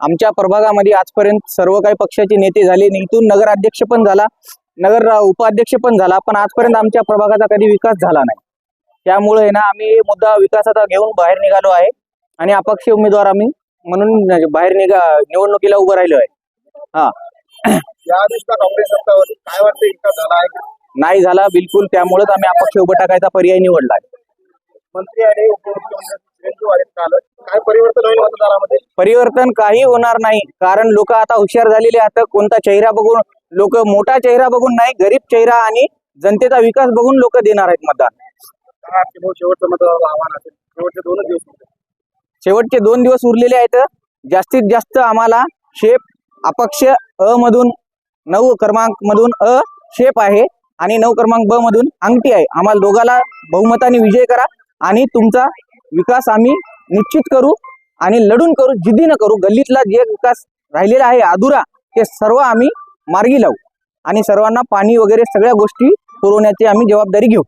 आमच्या प्रभागामध्ये आजपर्यंत सर्व काही पक्षाचे नेते झाले. आणि इथून नगराध्यक्ष पण झाला नगर उपाध्यक्ष पण झाला पण आजपर्यंत आमच्या प्रभागाचा कधी विकास झाला नाही. त्यामुळे ना आम्ही मुद्दा विकासाचा घेऊन बाहेर निघालो आहे आणि अपक्ष उमेदवार आम्ही म्हणून बाहेर निघा निवडणुकीला उभं राहिलो आहे. हा. या का काँग्रेस सत्तावर काय वाटतं विकास झाला आहे का? नाही झाला बिलकुल. त्यामुळेच आम्ही अपक्ष उभं टाकायचा पर्याय निवडला मंत्री आणि उपमुख्यमंत्री काल. काय परिवर्तन होईल मतदारामध्ये परिवर्तन काही होणार नाही. कारण लोक आता हुशार झालेले आता कोणता चेहरा बघून लोक मोठा चेहरा बघून नाही गरीब चेहरा आणि जनतेचा विकास बघून लोक देणार आहेत मतदान. काय आपले भाऊ? शेवटचं मतदाराला आव्हान असेल. शेवटचे दोनच दिवस होते. शेवटचे दोन दिवस उरलेले आहेत. जास्तीत जास्त आम्हाला शेप अपक्ष अ मधून नऊ क्रमांक मधून अ शेप आहे आणि नऊ क्रमांक ब मधून अंगठी आहे. आम्हाला दोघाला बहुमताने विजय करा आणि तुमचा विकास आम्ही निश्चित करू आणि लढून करू जिद्दीनं करू. गल्लीतला जे विकास राहिलेला आहे अधुरा ते सर्व आम्ही मार्गी लावू. आणि सर्वांना पाणी वगैरे सगळ्या गोष्टी पुरवण्याची आम्ही जबाबदारी घेऊ.